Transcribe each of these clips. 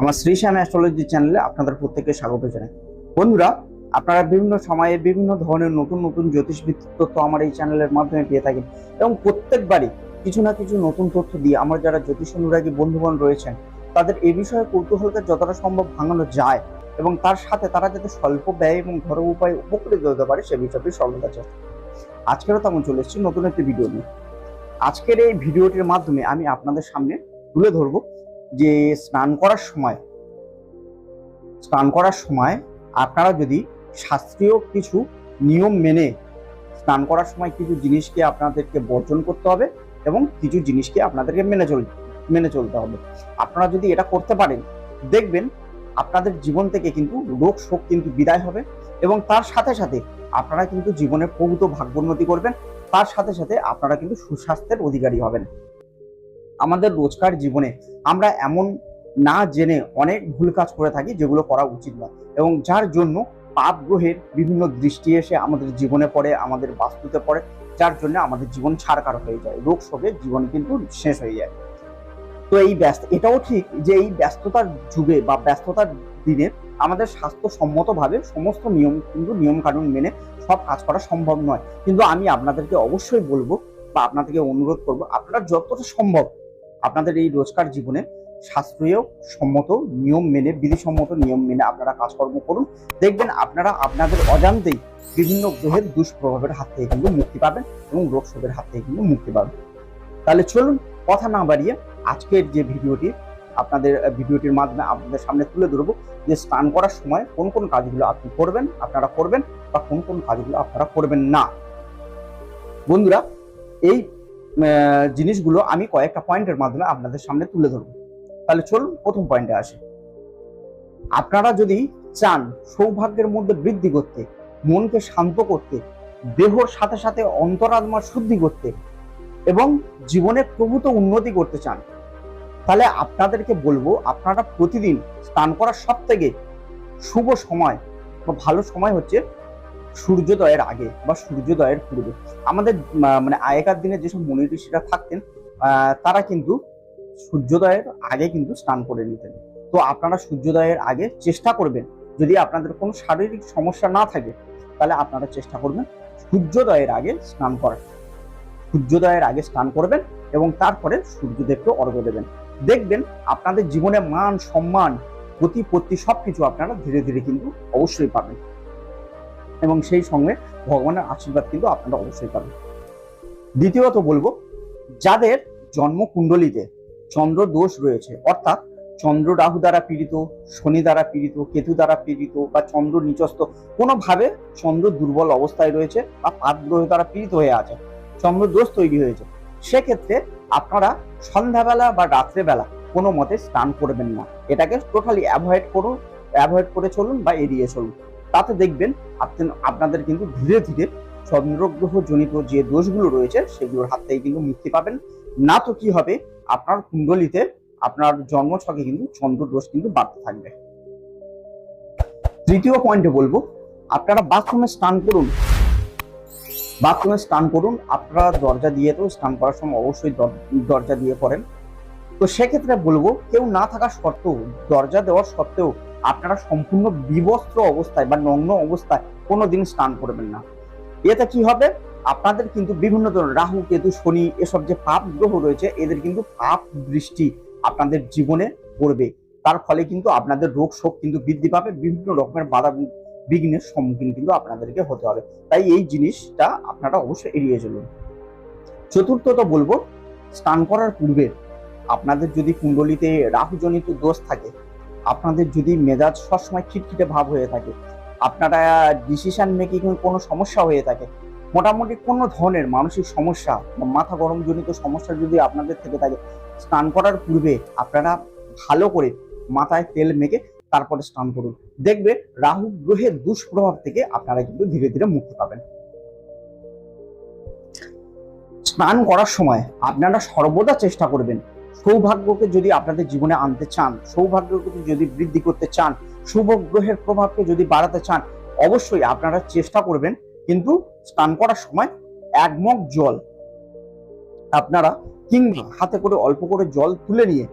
আমার শ্রীশ্যাম অ্যাস্ট্রোলজি চ্যানেলে আপনাদের প্রত্যেককে স্বাগত জানাই। বন্ধুরা, আপনারা বিভিন্ন সময়ে বিভিন্ন ধরনের নতুন নতুন জ্যোতিষ ভিত্তিক তথ্য আমার এই চ্যানেলের মাধ্যমে পেয়ে থাকেন এবং প্রত্যেকবারই কিছু না কিছু নতুন তথ্য দিয়ে আমার যারা জ্যোতিষ অনুরাগী বন্ধুগণ রয়েছেন, তাদের এ বিষয়ে কৌতূহলকে যতটা সম্ভব ভাঙানো যায় এবং তার সাথে তারা যাতে স্বল্প ব্যয় এবং ঘরোয়া উপায়ে উপকৃত হতে পারে সে বিষয়টি সর্বদা চেষ্টা আজকেরও তেমন চলে এসেছি নতুন একটি ভিডিও নিয়ে। আজকের এই ভিডিওটির মাধ্যমে আমি আপনাদের সামনে তুলে ধরবো যে স্নান করার সময়, স্নান করার সময় আপনারা যদি শাস্ত্রীয় কিছু নিয়ম মেনে স্নান করার সময় কিছু জিনিসকে আপনাদেরকে বর্জন করতে হবে এবং কিছু জিনিসকে আপনাদেরকে মেনে চল, মেনে চলতে হবে। আপনারা যদি এটা করতে পারেন, দেখবেন আপনাদের জীবন থেকে কিন্তু রোগ শোক কিন্তু বিদায় হবে এবং তার সাথে সাথে আপনারা কিন্তু জীবনে প্রভূত ভাগ্যোন্নতি করবেন। তার সাথে সাথে আপনারা কিন্তু সুস্বাস্থ্যের অধিকারী হবেন। আমাদের রোজকার জীবনে আমরা এমন না জেনে অনেক ভুল কাজ করে থাকি যেগুলো করা উচিত নয়। এবং যার জন্য পাপ গ্রহের বিভিন্ন দৃষ্টি এসে আমাদের জীবনে পড়ে, আমাদের বাস্তুতে পড়ে, যার জন্য আমাদের জীবন ছাড়কার হয়ে যায়। রোগ শোকে জীবন কিন্তু শেষ হয়ে যায়। তো এই ব্যস্ত, এটাও ঠিক যে এই ব্যস্ততার যুগে বা ব্যস্ততার দিনে আমাদের স্বাস্থ্যসম্মতভাবে সমস্ত নিয়ম কিন্তু নিয়ম কানুন মেনে সব কাজ করা সম্ভব নয়। কিন্তু আমি আপনাদেরকে অবশ্যই বলব বা আপনাদেরকে অনুরোধ করব, আপনারা যতটা সম্ভব আপনাদের এই রোজকার জীবনে শাস্ত্রীয় সম্মত নিয়ম মেনে বিধিসম্মত নিয়ম মেনে আপনারা কাজকর্ম করুন। দেখবেন আপনারা আপনাদের অজান্তেই বিভিন্ন গ্রহের দুষ্প্রভাবের হাত থেকে কিন্তু মুক্তি পাবেন এবং রোগ হাত থেকে কিন্তু মুক্তি পাবেন। তাহলে চলুন কথা না বাড়িয়ে আজকের যে ভিডিওটি, আপনাদের ভিডিওটির মাধ্যমে আপনাদের সামনে তুলে ধরবো যে স্নান করার সময় কোন কোন কাজগুলো আপনি করবেন, আপনারা করবেন বা কোন কোন কাজগুলো আপনারা করবেন না। বন্ধুরা, এই জিনিসগুলো আমি কয়েকটা পয়েন্টের মাধ্যমে আপনাদের সামনে তুলে ধরবো। তাহলে চলুন প্রথম পয়েন্টে আসি। আপনারা যদি চান সৌভাগ্যের মধ্যে বৃদ্ধি করতে, মনকে শান্ত করতে, দেহর সাথে সাথে অন্তরাত্মার শুদ্ধি করতে এবং জীবনে প্রভূত উন্নতি করতে চান, তাহলে আপনাদেরকে বলব আপনারা প্রতিদিন স্নান করার সব থেকে শুভ সময় বা ভালো সময় হচ্ছে সূর্যোদয়ের আগে বা সূর্যোদয়ের পূর্বে। আমাদের মানে আগেকার দিনে যেসব মনি ঋষিরা থাকতেন তারা কিন্তু সূর্যোদয়ের আগে কিন্তু স্নান করে নিতেন। তো আপনারা সূর্যোদয়ের আগে চেষ্টা করবেন। যদি আপনাদের কোনো শারীরিক সমস্যা না থাকে, তাহলে আপনারা চেষ্টা করবেন সূর্যোদয়ের আগে স্নান করার। সূর্যোদয়ের আগে স্নান করবেন এবং তারপরে সূর্যদেবকে অর্ঘ্য দেবেন। দেখবেন আপনাদের জীবনে মান, সম্মান প্রতিপত্তি সবকিছু আপনারা ধীরে ধীরে কিন্তু অবশ্যই পাবেন। এবং সেই সঙ্গে ভগবানের আশীর্বাদ কিন্তু আপনারা অবশ্যই পাবেন। দ্বিতীয়ত বলব, যাদের জন্মকুণ্ডলিতে চন্দ্র দোষ রয়েছে, অর্থাৎ চন্দ্র রাহু দ্বারা পীড়িত, শনি দ্বারা পীড়িত, কেতু দ্বারা পীড়িত বা চন্দ্র নিচস্ত কোনোভাবে চন্দ্র দুর্বল অবস্থায় রয়েছে বা পাপ গ্রহ দ্বারা পীড়িত হয়ে আছে, চন্দ্র দোষ তৈরি হয়েছে, সেক্ষেত্রে আপনারা সন্ধ্যাবেলা বা রাত্রেবেলা কোনো মতে স্নান করবেন না। এটাকে টোটালি অ্যাভয়েড করুন অ্যাভয়েড করে চলুন বা এড়িয়ে চলুন। তাতে দেখবেন আপনি আপনাদের কিন্তু ধীরে ধীরে চন্দ্রগ্রহ জনিত যে দোষগুলো রয়েছে, সেগুলোর হাত থেকে কিন্তু মুক্তি পাবেন। না তো কি হবে, আপনার কুণ্ডলিতে আপনার জন্মছকে কিন্তু চন্দ্র দোষ কিন্তু বাড়তে থাকবে। তৃতীয় পয়েন্টে বলব, আপনারা বাথরুমে স্নান করুন। বাথরুমে স্নান করুন, আপনারা দরজা দিয়ে তো স্নান করার সময় অবশ্যই দর- দরজা দিয়ে করেন তো সেক্ষেত্রে বলব, কেউ না থাকা সত্ত্বেও, দরজা দেওয়ার সত্ত্বেও আপনারা সম্পূর্ণ বিবস্ত্র অবস্থায় বা নগ্ন অবস্থায় কোনোদিন স্নান করবেন না। এতে কি হবে? আপনাদের কিন্তু বিভিন্ন ধরনের রাহু, কেতু, শনি এসব যে পাপ গ্রহ রয়েছে, এদের কিন্তু পাপ দৃষ্টি আপনাদের জীবনে পড়বে। তার ফলে কিন্তু আপনাদের রোগ শোক কিন্তু বৃদ্ধি পাবে, বিভিন্ন রকমের বাধা বিঘ্নের সম্মুখীন কিন্তু আপনাদেরকে হতে হবে। তাই এই জিনিসটা আপনারা অবশ্যই এড়িয়ে চলুন। চতুর্থত বলব, স্নান করার পূর্বে আপনাদের যদি কুণ্ডলিতে রাহুজনিত দোষ থাকে আপনাদের যদি মেজাজ সবসময় খিটখিটে ভাব হয়ে থাকে, আপনারা ডিসিশন মেকিং কোনো সমস্যা হয়ে থাকে, মোটামুটি কোনো ধরনের মানসিক সমস্যা বা মাথা গরম জনিত সমস্যা যদি আপনাদের থেকে থাকে, স্নান করার পূর্বে আপনারা ভালো করে মাথায় তেল মেখে তারপরে স্নান করুন। দেখবে রাহু গ্রহের দুষ্প্রভাব থেকে আপনারা কিন্তু ধীরে ধীরে মুক্তি পাবেন। স্নান করার সময় আপনারা সর্বদা চেষ্টা করবেন সৌভাগ্যকে যদি আপনাদের জীবনে আনতে চান, সৌভাগ্যকে যদি বৃদ্ধি করতে চান শুভ গ্রহের প্রভাবকে যদি বাড়াতে চান, অবশ্যই আপনারা চেষ্টা করবেন, কিন্তু স্নান করার সময় এক মগ জল আপনারা কিংবা হাতে করে অল্প করে জল তুলে নিয়ে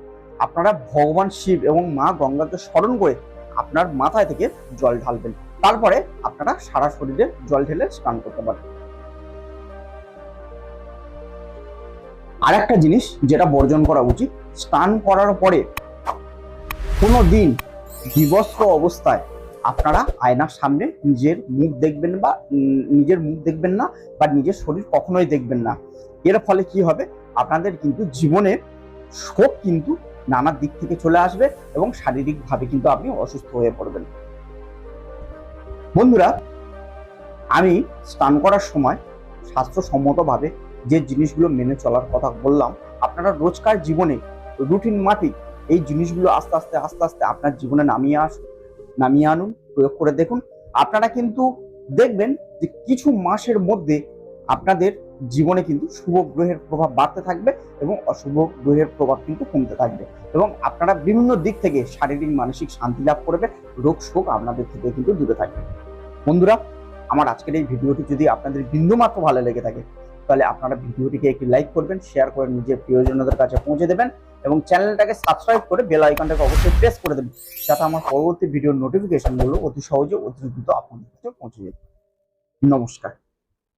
আপনারা ভগবান শিব এবং মা গঙ্গাকে স্মরণ করে আপনার মাথায় থেকে জল ঢালবেন। তারপরে আপনারা সারা শরীরে জল ঢেলে স্নান করতে পারেন। আর একটা জিনিস যেটা বর্জন করা উচিত, স্নান করার পরে কোনো দিন বিবস্ত্র অবস্থায় আপনারা আয়নার সামনে নিজের মুখ দেখবেন বা নিজের মুখ দেখবেন না বা নিজের শরীর কখনোই দেখবেন না। এর ফলে কি হবে? আপনাদের কিন্তু জীবনের শোক কিন্তু নানা দিক থেকে চলে আসবে এবং শারীরিকভাবে কিন্তু আপনি অসুস্থ হয়ে পড়বেন। বন্ধুরা, আমি স্নান করার সময় স্বাস্থ্যসম্মতভাবে যে জিনিসগুলো মেনে চলার কথা বললাম, আপনারা রোজকার জীবনে রুটিন মাফিক এই জিনিসগুলো আস্তে আস্তে আস্তে আস্তে আপনার জীবনে নামিয়ে আসুন নামিয়ে আনুন, প্রয়োগ করে দেখুন। আপনারা কিন্তু দেখবেন যে কিছু মাসের মধ্যে আপনাদের জীবনে কিন্তু শুভ গ্রহের প্রভাব বাড়তে থাকবে এবং অশুভ গ্রহের প্রভাব কিন্তু কমতে থাকবে এবং আপনারা বিভিন্ন দিক থেকে শারীরিক, মানসিক শান্তি লাভ করবে রোগ শোক আপনাদের থেকে কিন্তু দূরে থাকবে। বন্ধুরা, আমার আজকের এই ভিডিওটি যদি আপনাদের বিন্দুমাত্র ভালো লেগে থাকে তাহলে আপনারা ভিডিওটিকে একটি লাইক করবেন শেয়ার করে নিজের প্রিয়জনদের কাছে পৌঁছে দেবেন এবং চ্যানেলটাকে সাবস্ক্রাইব করে বেল আইকনটাকে অবশ্যই প্রেস করে দেবেন, যাতে আমার পরবর্তী ভিডিওর নোটিফিকেশনগুলো অতি সহজে অতি দ্রুত আপনাদের কাছে পৌঁছে যাবে নমস্কার।